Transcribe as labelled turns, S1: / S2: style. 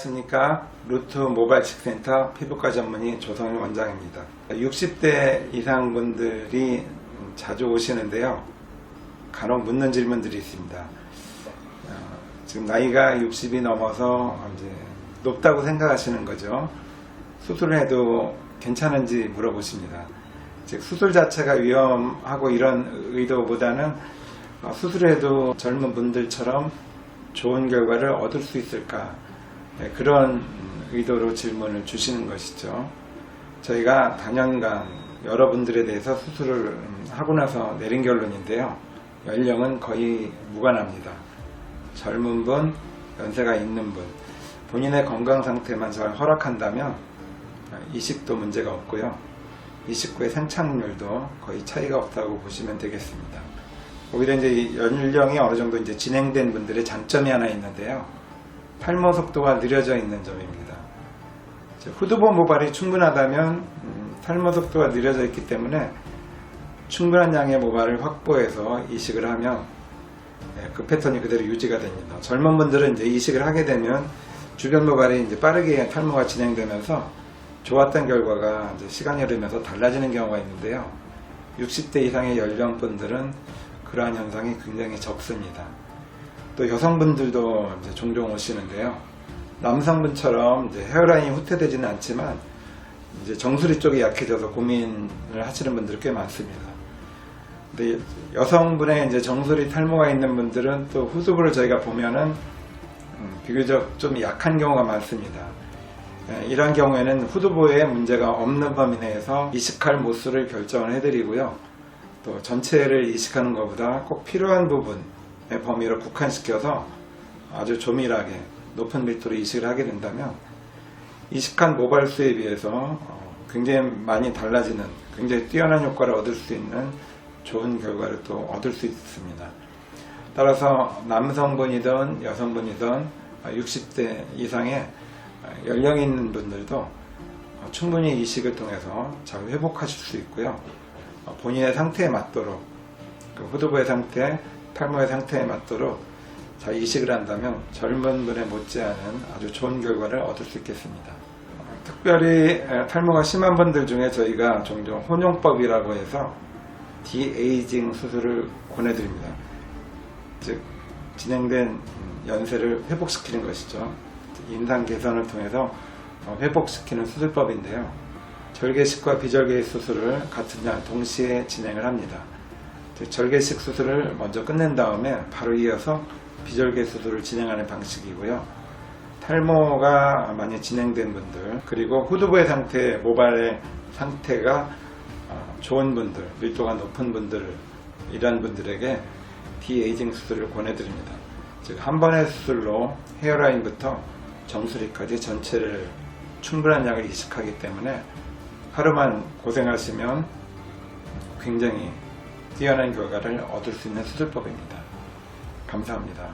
S1: 안녕하십니까. 루트 모바일 식센터 피부과 전문의 조성일 원장입니다. 60대 이상 분들이 자주 오시는데요. 간혹 묻는 질문들이 있습니다. 어, 지금 나이가 60이 넘어서 이제 높다고 생각하시는 거죠. 수술을 해도 괜찮은지 물어보십니다. 즉 수술 자체가 위험하고 이런 의도보다는 어, 수술해도 젊은 분들처럼 좋은 결과를 얻을 수 있을까 네, 그런 의도로 질문을 주시는 것이죠. 저희가 단연간 여러분들에 대해서 수술을 음, 하고 나서 내린 결론인데요. 연령은 거의 무관합니다. 젊은 분, 연세가 있는 분, 본인의 건강 상태만 잘 허락한다면 어, 이식도 문제가 없고요. 이식 후의 생착률도 거의 차이가 없다고 보시면 되겠습니다. 오히려 이제 이 연령이 어느 정도 이제 진행된 분들의 장점이 하나 있는데요. 탈모 속도가 느려져 있는 점입니다. 후두보 모발이 충분하다면 음, 탈모 속도가 느려져 있기 때문에 충분한 양의 모발을 확보해서 이식을 하면 예, 그 패턴이 그대로 유지가 됩니다. 젊은 분들은 이제 이식을 하게 되면 주변 모발이 이제 빠르게 탈모가 진행되면서 좋았던 결과가 이제 시간이 흐르면서 달라지는 경우가 있는데요. 60대 이상의 연령분들은 그러한 현상이 굉장히 적습니다. 또 여성분들도 이제 종종 오시는데요. 남성분처럼 이제 헤어라인이 후퇴되지는 않지만 이제 정수리 쪽이 약해져서 고민을 하시는 분들이 꽤 많습니다. 근데 여성분의 이제 정수리 탈모가 있는 분들은 또 후두부를 저희가 보면은 음, 비교적 좀 약한 경우가 많습니다. 예, 이러한 경우에는 후두부에 문제가 없는 범위 내에서 이식할 모수를 결정을 해드리고요. 또 전체를 이식하는 것보다 꼭 필요한 부분의 범위를 국한시켜서 아주 조밀하게 높은 밀도로 이식을 하게 된다면 이식한 모발수에 비해서 어, 굉장히 많이 달라지는 굉장히 뛰어난 효과를 얻을 수 있는 좋은 결과를 또 얻을 수 있습니다. 따라서 남성분이든 여성분이든 60대 이상의 연령 있는 분들도 어, 충분히 이식을 통해서 잘 회복하실 수 있고요. 어, 본인의 상태에 맞도록 그 후두부의 상태, 탈모의 상태에 맞도록 잘 이식을 한다면 젊은 분에 못지않은 아주 좋은 결과를 얻을 수 있겠습니다. 어, 특별히 에, 탈모가 심한 분들 중에 저희가 종종 혼용법이라고 해서 디에이징 수술을 권해드립니다. 즉 진행된 음, 연세를 회복시키는 것이죠. 인상 개선을 통해서 어, 회복시키는 수술법인데요. 절개식과 비절개 수술을 같은 날 동시에 진행을 합니다. 즉, 절개식 수술을 먼저 끝낸 다음에 바로 이어서 비절개 수술을 진행하는 방식이고요. 탈모가 많이 진행된 분들 그리고 후두부의 상태, 모발의 상태가 어, 좋은 분들, 밀도가 높은 분들 이런 분들에게 디에이징 수술을 권해드립니다. 즉 한 번의 수술로 헤어라인부터 정수리까지 전체를 충분한 양을 이식하기 때문에 하루만 고생하시면 굉장히 뛰어난 결과를 얻을 수 있는 수술법입니다. 감사합니다.